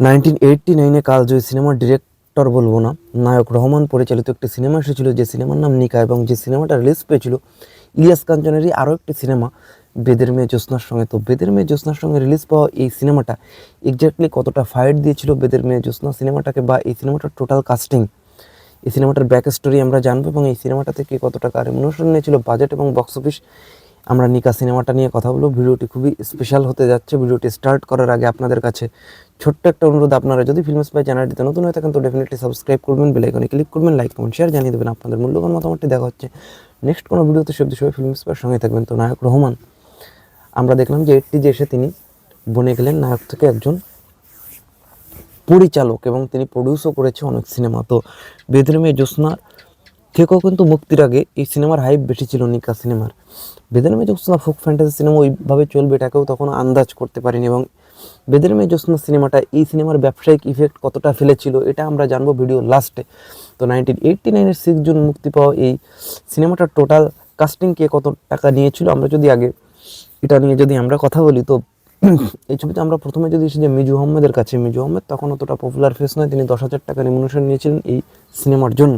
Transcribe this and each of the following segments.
Nineteen eighty নাইনে কালজয়ী সিনেমার ডিরেক্টর বলব না, নায়ক রহমান পরিচালিত একটি সিনেমা এসেছিল, যে সিনেমার নাম নিকা এবং যে সিনেমাটা রিলিজ পেয়েছিল, ইলিয়াস কাঞ্চনেরই আরও একটি সিনেমা, বেদের মেয়ে জ্যোৎস্নার সঙ্গে। তো বেদের মেয়ে জ্যোৎস্নার সঙ্গে রিলিজ পাওয়া এই সিনেমাটা এক্স্যাক্টলি কতটা ফাইট দিয়েছিল বেদের মেয়ে জ্যোৎস্না সিনেমাটাকে বা এই সিনেমাটার টোটাল কাস্টিং এই সিনেমাটার ব্যাক স্টোরি আমরা জানব এবং এই সিনেমাটা থেকে কত টাকা রেমুনেশন নিয়েছিল বাজেট এবং বক্স অফিস আমরা নিকা সিনেমাটা নিয়ে কথা বলব। ভিডিওটি খুবই স্পেশাল হতে যাচ্ছে। ভিডিওটি স্টার্ট করার আগে আপনাদের কাছে ছোট্ট একটা অনুরোধ আপনারা, যদি ফিল্ম স্পাই চ্যানেলটিতে নতুন হয়ে থাকেন, তো ডেফিনেটলি সাবস্ক্রাইব করবেন বেলাইকনে ক্লিক করবেন লাইক কমেন্ট শেয়ার জানিয়ে দেবেন আপনাদের মূল্যবান মতামতটি দেখা হচ্ছে। নেক্সট কোনো ভিডিওতে সব সবাই ফিল্ম স্পাইয়ের সঙ্গে থাকবেন তো নায়ক রহমান। আমরা দেখলাম যে এটি যে এসে তিনি বনে গেলেন, নায়ক থেকে একজন পরিচালক এবং তিনি প্রডিউসও করেছে অনেক সিনেমা তো বেদের মেয়ে জ্যোৎস্নার থেকেও কিন্তু মুক্তির আগে এই সিনেমার হাইপ বেশি ছিল নিকা সিনেমার বেদের মেয়ে জ্যোৎস্না ফোক ফ্যান্টাসি সিনেমা ওইভাবে চলবে, এটাকেও তখন আন্দাজ করতে পারিনি এবং বেদের মেয়ে জ্যোৎস্না সিনেমাটা, এই সিনেমার ব্যবসায়িক ইফেক্ট কতটা ফেলেছিল, এটা আমরা জানব ভিডিও লাস্টে তো নাইনটিন এইটটি নাইনের সিক্স জুন মুক্তি পাওয়া এই সিনেমাটার টোটাল কাস্টিংকে কত টাকা নিয়েছিল, আমরা যদি আগে এটা নিয়ে যদি আমরা কথা বলি, তো এই ছবিতে আমরা প্রথমে যদি এসে যে মিজু আহমেদের কাছে, মিজু আহমেদ তখন অতটা পপুলার ফেস নয়, তিনি দশ হাজার টাকা রেমুনেশন নিয়েছিলেন এই সিনেমার জন্য।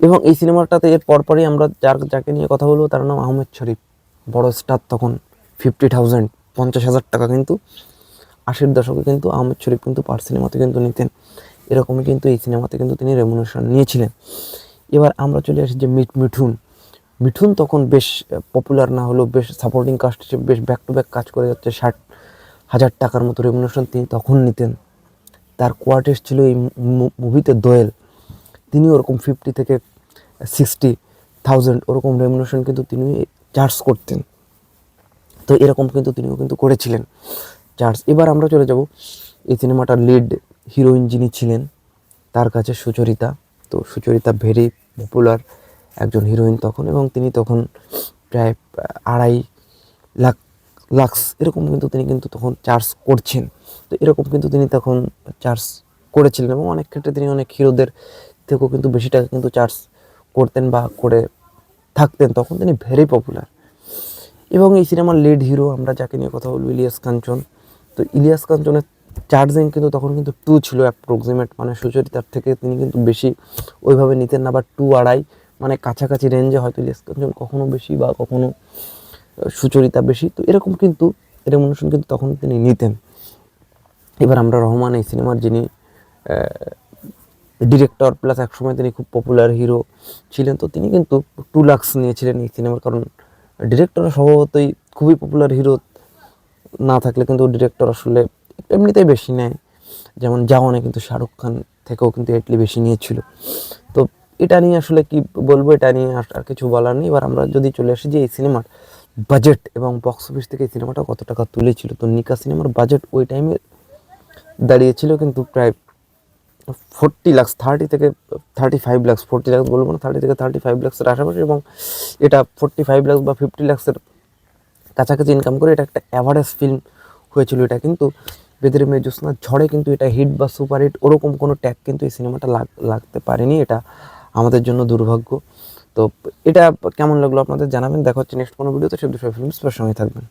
এবং এই সিনেমাটাতে এর পরপরই আমরা যার, যাকে নিয়ে কথা বলব, তার নাম আহমেদ শরীফ, বড় স্টার তখন ফিফটি থাউজেন্ড পঞ্চাশ হাজার টাকা কিন্তু, আশির দশকে কিন্তু আহমেদ শরীফ কিন্তু পার সিনেমাতে কিন্তু নিতেন। এরকমই কিন্তু এই সিনেমাতে কিন্তু তিনি রেমুনেশন নিয়েছিলেন। এবার আমরা চলে আসি যে মিট মিঠুন। মিঠুন তখন বেশ পপুলার না হলেও বেশ সাপোর্টিং কাস্ট হিসেবে বেশ ব্যাক টু ব্যাক কাজ করে যাচ্ছে। ষাট হাজার টাকার মতো রেমুনেশন তিনি তখন নিতেন। তার কোয়ার্টেস ছিল এই মুভিতে দোয়েল। তিনি ওরকম ফিফটি থেকে সিক্সটি থাউজেন্ড ওরকম রেমুনেশন কিন্তু তিনি চার্জ করতেন। তো এরকম কিন্তু তিনিও কিন্তু করেছিলেন। চার্জ এবার আমরা চলে যাব। এই সিনেমাটার লিড হিরোইন যিনি ছিলেন, তার কাছে সুচরিতা। তো সুচরিতা ভেরি পপুলার একজন হিরোইন তখন এবং তিনি তখন প্রায় আড়াই লাখ লাক্স এরকম কিন্তু তিনি কিন্তু তখন চার্জ করছেন। তো এরকম কিন্তু তিনি তখন চার্জ করেছিলেন এবং অনেক ক্ষেত্রে তিনি অনেক হিরোদের থেকেও কিন্তু বেশি টাকা কিন্তু চার্জ করতেন বা করে থাকতেন। তখন তিনি ভেরি পপুলার এবং এই সিনেমার লিড হিরো আমরা যাকে নিয়ে কথা বলব, ইলিয়াস কাঞ্চন। তো ইলিয়াস কাঞ্চনের চার্জিং কিন্তু তখন কিন্তু টু ছিল অ্যাপ্রক্সিমেট মানে সুচরিতার থেকে তিনি কিন্তু বেশি ওইভাবে নিতেন না বা টু আড়াই মানে কাছাকাছি রেঞ্জে হয়তো ইলিয়াস কাঞ্চন কখনও বেশি বা কখনও সুচরিতা বেশি। তো এরকম কিন্তু রেমুনেশন কিন্তু তখন তিনি নিতেন। এবার আমরা রহমান এই সিনেমার যিনি ডিরেক্টর প্লাস একসময় তিনি খুব পপুলার হিরো ছিলেন, তো তিনি কিন্তু টু লাক্স নিয়েছিলেন এই সিনেমার, কারণ ডিরেক্টর স্বভাবতই খুবই পপুলার হিরো না থাকলে কিন্তু ডিরেক্টর আসলে এমনিতেই বেশি নেয়। যেমন জাওয়ানে কিন্তু শাহরুখ খান থেকেও কিন্তু এটলি বেশি নিয়েছিল। তো এটা নিয়ে আসলে কি বলব, এটা নিয়ে আর কিছু বলার নেই। এবার আমরা যদি চলে আসি যে এই সিনেমার বাজেট এবং বক্স অফিস থেকে এই সিনেমাটা কত টাকা তুলেছিল। তো নিকা সিনেমার বাজেট ওই টাইমে দাঁড়িয়েছিল কিন্তু প্রায় ফোরটি লাক্স, থার্টি থেকে, thirty five lakhs, forty lakhs বলব না, থার্টি থেকে থার্টি ফাইভ লাক্সের আশেপাশে এবং এটা ফোরটি ফাইভ লাক্স বা ফিফটি লাক্সের কাছাকাছি ইনকাম করে এটা একটা অ্যাভারেজ ফিল্ম হয়েছিল এটা। কিন্তু বেদের মেয়ে জ্যোৎস্না ঝড়ে কিন্তু এটা হিট বা সুপার হিট ওরকম কোনো ট্যাগ কিন্তু এই সিনেমাটা লাগ, লাগতে পারেনি। এটা আমাদের জন্য দুর্ভাগ্য। তো এটা কেমন লাগল আপনাদের জানাবেন, দেখা হচ্ছে নেক্সট কোনো ভিডিওতে সব বিষয় ফিল্মস সঙ্গে থাকবেন।